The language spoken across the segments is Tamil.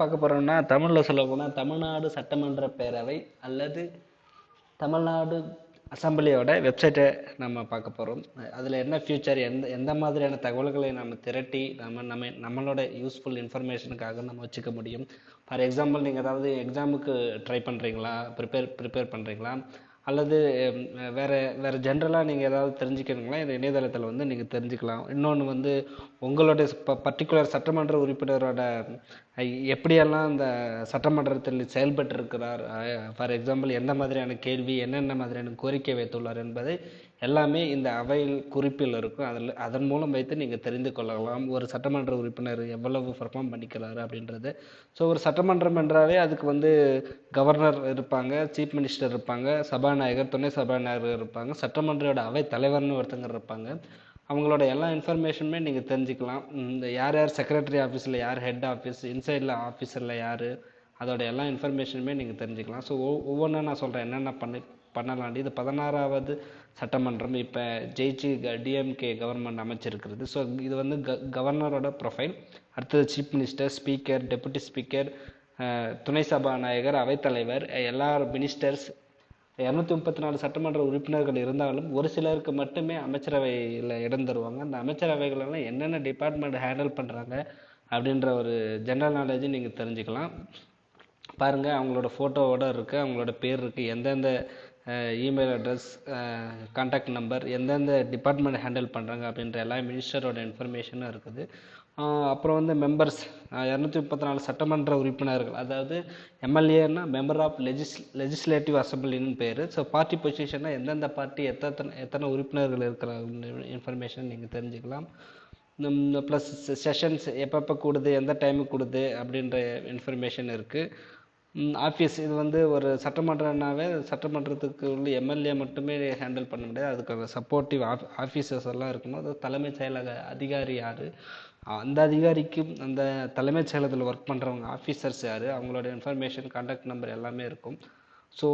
பார்க்க போகிறோம்னா தமிழில் சொல்ல போனால் தமிழ்நாடு சட்டமன்ற பேரவை அல்லது தமிழ்நாடு அசம்பிளியோட வெப்சைட்டை நம்ம பார்க்க போகிறோம் அதில் என்ன ஃபியூச்சர் எந்த எந்த மாதிரியான தகவல்களை நம்ம திரட்டி நம்ம நம்ம நம்மளோட யூஸ்ஃபுல் இன்ஃபர்மேஷனுக்காக நம்ம வச்சுக்க முடியும்? ஃபார் எக்ஸாம்பிள் நீங்கள் ஏதாவது எக்ஸாமுக்கு ட்ரை பண்ணுறீங்களா ப்ரிப்பேர் ப்ரிப்பேர் பண்ணுறீங்களா அல்லது வேறு வேறு ஜென்ரலாக நீங்கள் ஏதாவது தெரிஞ்சுக்கணுங்களா? இந்த இணையதளத்தில் வந்து நீங்கள் தெரிஞ்சுக்கலாம். இன்னொன்று வந்து உங்களுடைய ப பர்டிகுலர் சட்டமன்ற உறுப்பினரோட எப்படியெல்லாம் அந்த சட்டமன்றத்தில் செயல்பட்டு இருக்கிறார் ஃபார் எக்ஸாம்பிள் எந்த மாதிரியான கேள்வி என்னென்ன மாதிரியான கோரிக்கை வைத்துள்ளார் என்பதை எல்லாமே இந்த அவையில் குறிப்பில் இருக்கும். அதில் அதன் மூலம் வைத்து நீங்கள் தெரிந்து கொள்ளலாம். ஒரு சட்டமன்ற உறுப்பினர் எவ்வளவு பர்ஃபார்ம் பண்ணிக்கிறாரு அப்படின்றது. ஸோ ஒரு சட்டமன்றம் என்றாலே அதுக்கு வந்து கவர்னர் இருப்பாங்க சீஃப் மினிஸ்டர் இருப்பாங்க சபாநாயகர் துணை சபாநாயகர் இருப்பாங்க சட்டமன்றோட அவை தலைவர்னு ஒருத்தங்க இருப்பாங்க. அவங்களோட எல்லா இன்ஃபர்மேஷனுமே நீங்கள் தெரிஞ்சுக்கலாம். இந்த யார் யார் செக்ரட்டரி ஆஃபீஸில் யார் ஹெட் ஆஃபீஸ் இன்சைடில் ஆஃபீஸரில் யார் அதோட எல்லா இன்ஃபர்மேஷனுமே நீங்கள் தெரிஞ்சுக்கலாம். ஸோ ஒவ்வொன்றா நான் சொல்கிறேன் என்னென்ன பண்ணி பண்ணலாண்டி இது பதினாறாவது சட்டமன்றம். இப்போ ஜெயிச்சு டிஎம்கே கவர்மெண்ட் அமைச்சிருக்கிறது. ஸோ இது வந்து க கவர்னரோட ப்ரொஃபைல் அடுத்தது chief minister speaker deputy speaker துணை சபாநாயகர் அவைத்தலைவர் எல்லா மினிஸ்டர்ஸ் இரநூத்தி முப்பத்தி நாலு சட்டமன்ற உறுப்பினர்கள் இருந்தாலும் ஒரு சிலருக்கு மட்டுமே அமைச்சரவையில் இடம் தருவாங்க. அந்த அமைச்சரவைகளெல்லாம் என்னென்ன டிபார்ட்மெண்ட் ஹேண்டில் பண்ணுறாங்க அப்படின்ற ஒரு ஜென்ரல் நாலேஜும் நீங்கள் தெரிஞ்சுக்கலாம். பாருங்கள் அவங்களோட ஃபோட்டோவோட இருக்குது அவங்களோட பேர் இருக்குது எந்தெந்த இமெயில் அட்ரஸ் கான்டாக்ட் நம்பர் எந்தெந்த டிபார்ட்மெண்ட் ஹேண்டில் பண்ணுறாங்க அப்படின்ற எல்லா மினிஸ்டரோட இன்ஃபர்மேஷனும் இருக்குது. அப்புறம் வந்து மெம்பர்ஸ் இரநூத்தி முப்பத்தி நாலு சட்டமன்ற உறுப்பினர்கள் அதாவது எம்எல்ஏன்னா மெம்பர் ஆஃப் லெஜிஸ் லெஜிஸ்லேட்டிவ் அசம்பிளின்னு பேர். ஸோ பார்ட்டி பொசிஷன்னா எந்தெந்த பார்ட்டி எத்தனை எத்தனை உறுப்பினர்கள் இருக்கிறாங்க இன்ஃபர்மேஷன் நீங்கள் தெரிஞ்சுக்கலாம். ப்ளஸ் செஷன்ஸ் எப்பப்போ கூடுது எந்த டைமுக்கு கூடுது அப்படின்ற இன்ஃபர்மேஷன் இருக்குது ஆஃபீஸ் இது வந்து ஒரு சட்டமன்றம்னாவே சட்டமன்றத்துக்கு உள்ள எம்எல்ஏ மட்டுமே ஹேண்டில் பண்ண முடியாது. அதுக்கான சப்போர்ட்டிவ் ஆஃப் ஆஃபீஸர்ஸ் எல்லாம் இருக்கணும் அது தலைமைச் செயலக அதிகாரி யார்? அந்த அதிகாரிக்கும் அந்த தலைமைச் செயலகத்தில் ஒர்க் பண்ணுறவங்க ஆஃபீஸர்ஸ் யார்? அவங்களோட இன்ஃபர்மேஷன் கான்டாக்ட் நம்பர் எல்லாமே இருக்கும். ஸோ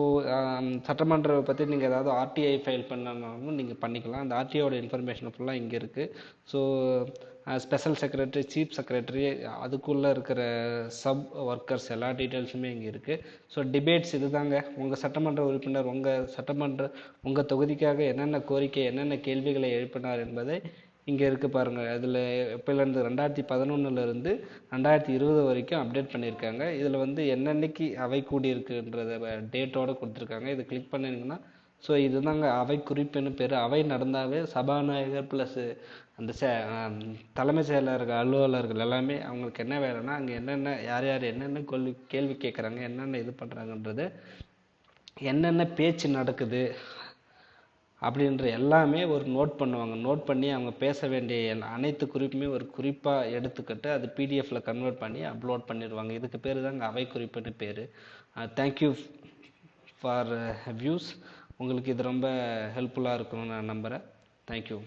சட்டமன்றம் பற்றி நீங்கள் ஏதாவது ஆர்டிஐ ஃபைல் பண்ணனாலும் நீங்கள் பண்ணிக்கலாம். அந்த ஆர்டிஐயோட இன்ஃபர்மேஷன் ஃபுல்லாக இங்கே இருக்குது so special secretary chief secretary அதுக்குள்ளே இருக்கிற சப் ஒர்க்கர்ஸ் எல்லா டீட்டெயில்ஸுமே இங்கே இருக்குது ஸோ டிபேட்ஸ் இதுதாங்க. உங்கள் சட்டமன்ற உறுப்பினர் உங்கள் சட்டமன்ற உங்கள் தொகுதிக்காக என்னென்ன கோரிக்கை என்னென்ன கேள்விகளை எழுப்பினார் என்பதை இங்கே இருக்குது பாருங்கள் அதில் எப்போலேருந்து ரெண்டாயிரத்தி பதினொன்றுலேருந்து ரெண்டாயிரத்தி இருபது வரைக்கும் அப்டேட் பண்ணியிருக்காங்க. இதில் வந்து என்னென்னைக்கு அவை கூடியிருக்குன்றத டேட்டோடு கொடுத்துருக்காங்க. இதை கிளிக் பண்ணிங்கன்னா ஸோ இதுதாங்க அவை குறிப்புன்னு பேர். அவை நடந்தாவே சபாநாயகர் ப்ளஸ் அந்த செ தலைமை செயலர்கள் அலுவலர்கள் எல்லாமே அவங்களுக்கு என்ன வேலைன்னா அங்கே என்னென்ன யார் யார் என்னென்ன கேள்வி கேள்வி கேட்குறாங்க என்னென்ன இது பண்ணுறாங்கன்றது என்னென்ன பேச்சு நடக்குது அப்படின்ற எல்லாமே ஒரு நோட் பண்ணுவாங்க. நோட் பண்ணி அவங்க பேச வேண்டிய அனைத்து குறிப்புமே ஒரு குறிப்பாக எடுத்துக்கிட்டு அது பிடிஎஃப்ல கன்வெர்ட் பண்ணி அப்லோட் பண்ணிடுவாங்க. இதுக்கு பேர் தாங்க அவை குறிப்புன்னு பேர். தேங்க்யூ ஃபார் வியூஸ் உங்களுக்கு இது ரொம்ப ஹெல்ப்ஃபுல்லாக இருக்கும்னு நான் நம்புகிறேன் தேங்க்யூ